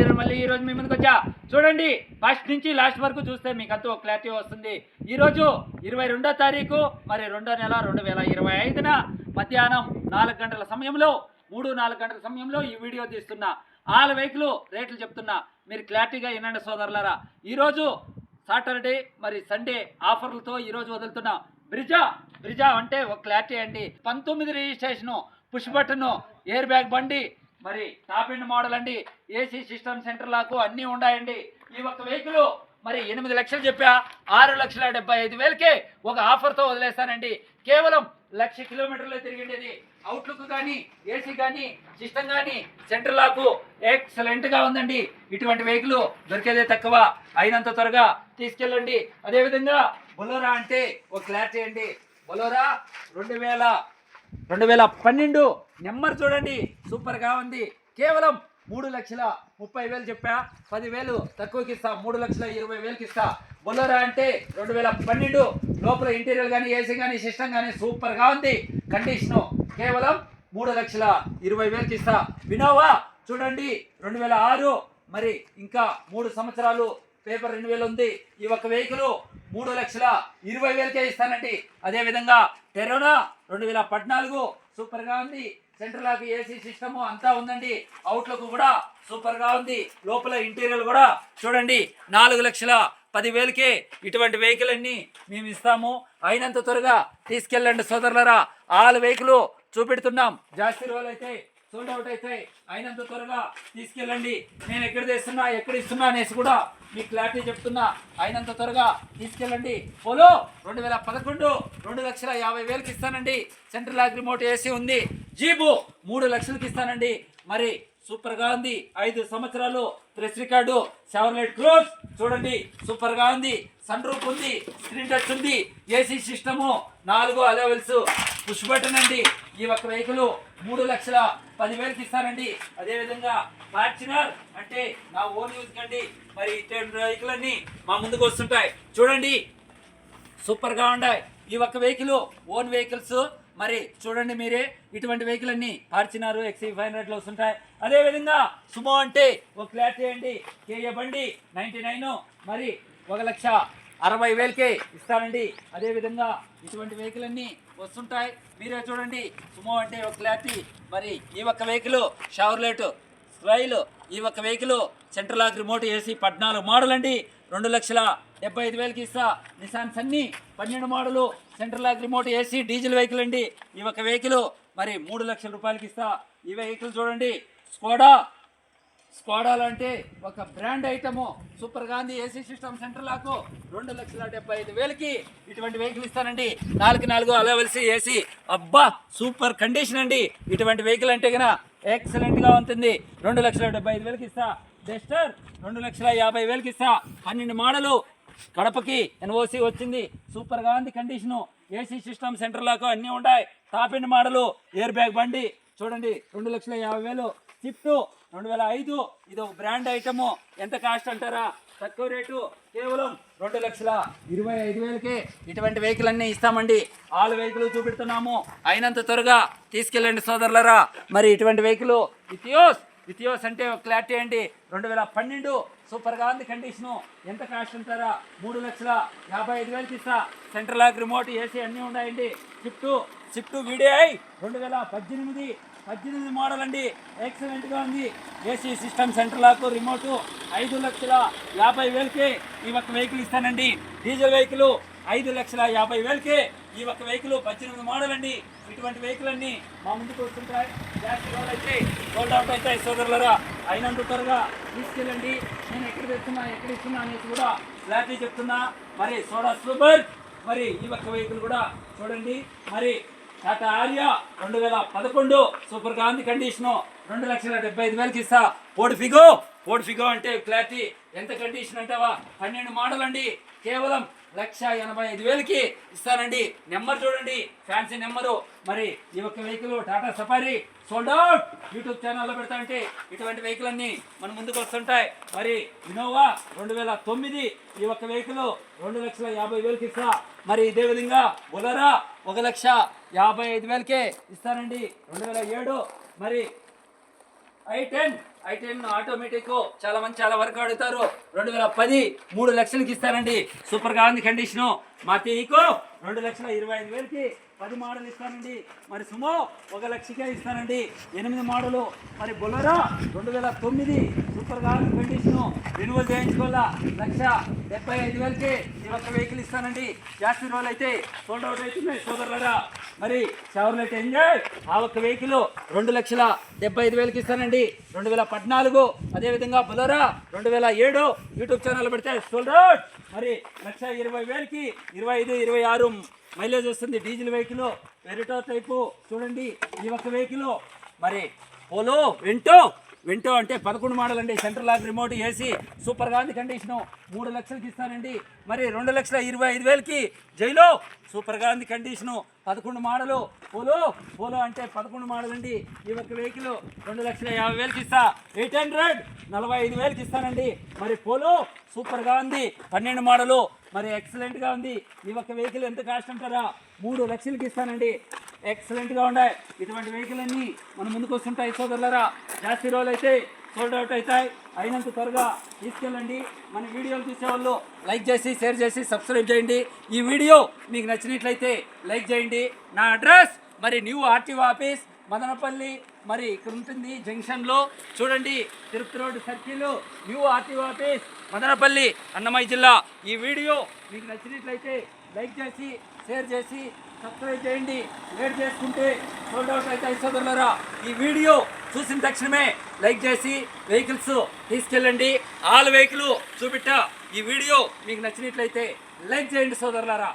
Dealer మళ్ళీ ఈ రోజు మీ ముందుకు వచ్చా? చూడండి ఫస్ట్ నుంచి లాస్ట్ వరకు చూస్తే మీకు అంతా ఒక క్లారిటీ వస్తుంది. ఈరోజు ఇరవై రెండో తారీఖు మరి రెండో నెల రెండు వేల ఇరవై ఐదున మధ్యాహ్నం నాలుగు గంటల సమయంలో మూడు నాలుగు గంటల సమయంలో ఈ వీడియో తీస్తున్నా. ఆల్ వెహికల్ రేట్లు చెప్తున్నా. మీరు క్లారిటీగా వినండి సోదరులారా. ఈరోజు సాటర్డే మరి సండే ఆఫర్లతో ఈరోజు వదులుతున్నా బ్రిజా. బ్రిజా అంటే ఒక క్లారిటీ అండి. పంతొమ్మిది registration push button air bag బండి మరి టాప్ ఎండ్ మోడల్ అండి ఏసీ సిస్టమ్ సెంటర్ లాకు అన్నీ ఉన్నాయండి. ఈ ఒక్క వెహికల్ మరి ఎనిమిది లక్షలు చెప్పా ఆరు లక్షల డెబ్బై ఐదు వేలకే ఒక ఆఫర్తో వదిలేస్తానండి. కేవలం లక్ష కిలోమీటర్లు తిరిగిండేది అవుట్లుక్ కానీ ఏసీ కానీ సిస్టమ్ కానీ సెంటర్ లాకు ఎక్సలెంట్గా ఉందండి. ఇటువంటి వెహికల్ దొరికేదే తక్కువ. అయినంత త్వరగా తీసుకెళ్ళండి. అదేవిధంగా బొలోరా అంటే ఒక క్లారిటీ అండి. బొలోరా రెండు వేల రెండు వేల పన్నెండు నెంబర్ చూడండి. సూపర్గా ఉంది. కేవలం మూడు లక్షల ముప్పై వేలు చెప్పా. పదివేలు తక్కువకి ఇస్తా. మూడు లక్షల ఇరవై వేలకి ఇస్తా. బొలోరా అంటే రెండు వేల పన్నెండు. లోపల ఇంటీరియర్ కానీ ఏసీ కానీ సిస్టమ్ కానీ సూపర్గా ఉంది. కండిషను కేవలం మూడు లక్షల ఇరవై వేలకి ఇస్తా. వినోవా చూడండి. రెండు వేల ఆరు. మరి ఇంకా మూడు సంవత్సరాలు పేపర్ రెండు వేలు ఉంది. ఈ ఒక్క వెహికల్ మూడు లక్షల ఇరవై వేలకే ఇస్తానండి. అదేవిధంగా టెరోనా రెండు వేల పద్నాలుగు సూపర్గా ఉంది. సెంట్రల్ లాక్ ఏసీ సిస్టమ్ అంతా ఉందండి. అవుట్లుక్ కూడా సూపర్గా ఉంది. లోపల ఇంటీరియర్ కూడా చూడండి నాలుగు లక్షల పదివేలకే ఇటువంటి వెహికల్ అన్ని మేము ఇస్తాము. అయినంత త్వరగా తీసుకెళ్ళండి సోదరులరా. All vehicle చూపెడుతున్నాం. జాస్తి రోజులు అయితే సోల్డ్ అవుట్ అయితే అయినంత త్వరగా తీసుకెళ్ళండి. నేను ఎక్కడ తెస్తున్నా ఎక్కడ ఇస్తున్నా అనేసి కూడా మీకు క్లారిటీ చెప్తున్నా. అయినంత త్వరగా తీసుకెళ్ళండి. పోలో రెండు వేల పదకొండు రెండు లక్షల యాభై వేలకి ఇస్తానండి. సెంట్రల్ లాక్ రిమోట్ ఏసీ ఉంది. జీబు మూడు లక్షలకి ఇస్తానండి. మరి సూపర్గా ఉంది. ఐదు సంవత్సరాలు ప్రెస్ రికార్డు సెవెన్ క్రోస్. చూడండి సూపర్గా ఉంది. సన్ రూప్ ఉంది స్క్రీన్ టచ్ ఉంది ఏసీ సిస్టము నాలుగు అలెవెల్స్. పుష్ బటన్ అండి. ఈ ఒక్క వెహికల్ మూడు లక్షల పదివేలకి ఇస్తానండి. అదేవిధంగా ఫార్చునర్ అంటే నా ఓన్ యూజ్ కండి. మరి ఇటువంటి వెహికల్ అన్ని మా ముందుకు వస్తుంటాయి. చూడండి సూపర్గా ఉన్నాయి ఈ ఒక్క వెహికల్ ఓన్ వెహికల్స్ మరి చూడండి మీరే ఇటువంటి వెహికల్ అన్ని ఫార్చునర్ ఎక్సీ ఫైవ్ హండ్రెడ్లో వస్తుంటాయి. అదేవిధంగా సుమో అంటే ఒక క్లారిటీ అండి కేఏ బండి నైంటీ నైన్ మరి ఒక లక్ష అరవై వేలకే ఇస్తానండి. అదేవిధంగా ఇటువంటి వెహికల్ అన్ని వస్తుంటాయి. మీరే చూడండి సుమో అంటే ఒక క్లారిటీ. మరి ఈ ఒక్క వెహికల్ షవర్లెట్ స్ట్రైల్ ఈ ఒక్క vehicle central lock remote AC పద్నాలుగు మోడల్ అండి రెండు లక్షల డెబ్బై ఐదు వేలకి ఇస్తా. నిసాన్ సన్నీ పన్నెండు model central lock remote AC diesel vehicle అండి. ఈ ఒక్క వెహికల్ మరి మూడు లక్షల రూపాయలకి ఇస్తా. ఈ వెహికల్ చూడండి. స్కోడా స్కోడా లాంటి ఒక బ్రాండ్ ఐటము సూపర్ గాంధీ ఏసీ సిస్టమ్ సెంటర్ లాకు రెండు లక్షల డెబ్బై ఐదు వేలకి ఇటువంటి వెహికల్ ఇస్తానండి. నాలుగు నాలుగు అలవలసి ఏసీ అబ్బా సూపర్ కండిషన్ అండి. ఇటువంటి వెహికల్ అంటే కనుక ఎక్సలెంట్గా ఉంటుంది. రెండు లక్షల డెబ్బై ఐదు వేలకి ఇస్తా. డెస్టర్ రెండు లక్షల యాభై వేలకి ఇస్తా. పన్నెండు మోడలు కడపకి ఎన్ఓసి వచ్చింది. సూపర్గా ఉంది కండిషను. ఏసీ సిస్టమ్ సెంటర్ లాగా అన్నీ ఉంటాయి top end model air bag బండి. చూడండి రెండు లక్షల యాభై వేలు. స్విఫ్ట్ రెండు వేల ఐదు. ఇది ఒక బ్రాండ్ ఐటము. ఎంత కాస్ట్ అంటారా? తక్కువ రేటు. కేవలం రెండు లక్షల ఇరవై ఐదు వేలకే ఇటువంటి వెహికల్ అన్నీ ఇస్తామండి. ఆల్ వెహికల్ చూపెడుతున్నాము. అయినంత త్వరగా తీసుకెళ్ళండి సోదరులరా. మరి ఇటువంటి వెహికల్ ఇథియోస్ ఇథియోస్ అంటే ఒక క్లారిటీ అండి రెండు వేల పన్నెండు సూపర్గా ఉంది కండిషను ఎంత కాస్ట్ అంటారా? మూడు లక్షల యాభై ఐదు వేలకి ఇస్తా. సెంట్రల్ లాక్ రిమోట్ ఏసీ అన్నీ ఉన్నాయండి. స్విఫ్ట్ స్విఫ్ట్ వీడిఐ రెండు వేల పద్దెనిమిది పద్దెనిమిది మోడల్ అండి. ఎక్సలెంట్గా ఉంది. AC system centre lock remote ఐదు లక్షల యాభై వేలకే ఈ ఒక్క వెహికల్ ఇస్తానండి. డీజిల్ వెహికల్ ఐదు లక్షల యాభై వేలకే ఈ ఒక్క వెహికల్ పద్దెనిమిది మోడల్ అండి ఇటువంటి వెహికల్ అన్ని మా ముందుకు వస్తుంటాయి. జాస్తి రోజులు అయితే సోల్డ్ అవుట్ అవుతాయి సోదరులరా అయినంత త్వరగా తీసుకెళ్ళండి. నేను ఎక్కడ తెస్తున్నా ఎక్కడ ఇస్తున్నా అనేది కూడా క్లారిటీ చెప్తున్నా. మరి సోడా సూపర్. మరి ఈ ఒక్క వెహికల్ కూడా చూడండి. మరి టాటా ఆర్యా రెండు వేల పదకొండు సూపర్ గాంధీ కండిషను రెండు లక్షల డెబ్బై ఐదు వేలకి ఇస్తా. పోడు ఫిగో. పోడు ఫిగో అంటే క్లారిటీ. ఎంత కండిషన్ అంటావా? పన్నెండు మోడల్ అండి కేవలం లక్ష ఎనభై ఐదు వేలకి ఇస్తానండి. నెంబర్ చూడండి. Fancy number. మరి ఈ ఒక్క vehicle Tata Safari sold out YouTube ఛానల్లో పెడతా అంటే ఇటువంటి వెహికల్ అన్నీ మన ముందుకు వస్తుంటాయి. మరి ఇన్నోవా రెండు వేల తొమ్మిది ఈ ఒక్క వెహికల్ రెండు లక్షల యాభై వేలకి ఇస్తా. మరి ఇదే విధంగా బొలరా ఒక లక్ష యాభై ఐదు వేలకే ఇస్తానండి. రెండు వేల ఏడు. మరి i ten i ten automatic చాలా మంది చాలా వరకు అడుగుతారు. రెండు వేల పది మూడు లక్షలకి ఇస్తారండి. సూపర్గా ఉంది కండిషను మా తీకు రెండు లక్షల ఇరవై ఐదు వేలకి పది మోడల్ ఇస్తానండి. మరి సుమో ఒక లక్షకే ఇస్తానండి. ఎనిమిది మోడలు. మరి బొలరా రెండు వేల తొమ్మిది సూపర్ కార్ కండిషను రెన్యువల్ చేయించుకోవాలా? లక్ష డెబ్బై ఐదు వేలకి ఈ ఒక్క వెహికల్ ఇస్తానండి. జాస్తి రోజులు అయితే సోల్డ్ అవుట్ అవుతున్నాయి సోదరులరా. మరి షవర్లెట్ ఎంజాయ్ ఆ ఒక్క వెహికల్ రెండు లక్షల డెబ్బై ఐదు వేలకి ఇస్తానండి. రెండు వేల పద్నాలుగు అదేవిధంగా బొలరా రెండు వేల ఏడు యూట్యూబ్ ఛానల్ పెడితే సోల్డ్ అవుట్ మరి లక్ష ఇరవై వేలకి ఇరవై ఐదు ఇరవై ఆరు మైలేజ్ వస్తుంది డీజిల్ వెహికల్ వెరిటో టైపు. చూడండి ఈ ఒక్క వెహికల్. మరి పోలో వింటో. వింటో అంటే పదకొండు మోడల్ అండి సెంట్రల్ లాక్ రిమోట్ ఏసీ. సూపర్గా ఉంది కండిషను. మూడు లక్షలకి ఇస్తానండి. మరి రెండు లక్షల ఇరవై ఐదు వేలకి జైలో సూపర్గా ఉంది కండిషను. పదకొండు మోడలు. పోలో పోలో అంటే పదకొండు మోడల్ అండి ఈ ఒక్క వెహికల్ రెండు లక్షల యాభై వేలకి ఇస్తా. ఎయిట్ హండ్రెడ్ నలభై ఐదు వేలకి ఇస్తానండి. మరి పోలో సూపర్గా ఉంది. పన్నెండు మోడలు. మరి ఎక్సలెంట్గా ఉంది. ఈ ఒక్క వెహికల్ ఎంత కాస్ట్ అంటారా? మూడు లక్షలకి ఇస్తానండి. ఎక్సలెంట్గా ఉన్నాయి. ఇటువంటి వెహికల్ అన్నీ మన ముందుకు వస్తుంటాయి సోదరులరా. జాస్తి రోజులు అయితే సోల్డ్ అవుట్ అవుతాయి అయినంత త్వరగా తీసుకెళ్ళండి. మన వీడియోలు చూసేవాళ్ళు లైక్ చేసి షేర్ చేసి సబ్స్క్రైబ్ చేయండి. ఈ వీడియో మీకు నచ్చినట్లయితే లైక్ చేయండి. నా అడ్రస్ మరి న్యూ ఆర్టీఓ ఆఫీస్ మదనపల్లి మరి ఇక్కడ ఉంటుంది జంక్షన్లో. చూడండి Tirupati road circle new RTO office Madanapalle Annamayya జిల్లా. ఈ వీడియో మీకు నచ్చినట్లయితే లైక్ చేసి షేర్ చేసి సబ్స్క్రైబ్ చేయండి. లేట్ చేసుకుంటే సోల్డ్ అవుట్ అవుతాయి సోదరులరా. ఈ వీడియో చూసిన తక్షణమే లైక్ చేసి వెహికల్స్ తీసుకెళ్ళండి. ఆల్ వెహికల్ చూపిట్ట ఈ వీడియో మీకు నచ్చినట్లయితే లైక్ చేయండి సోదరులారా.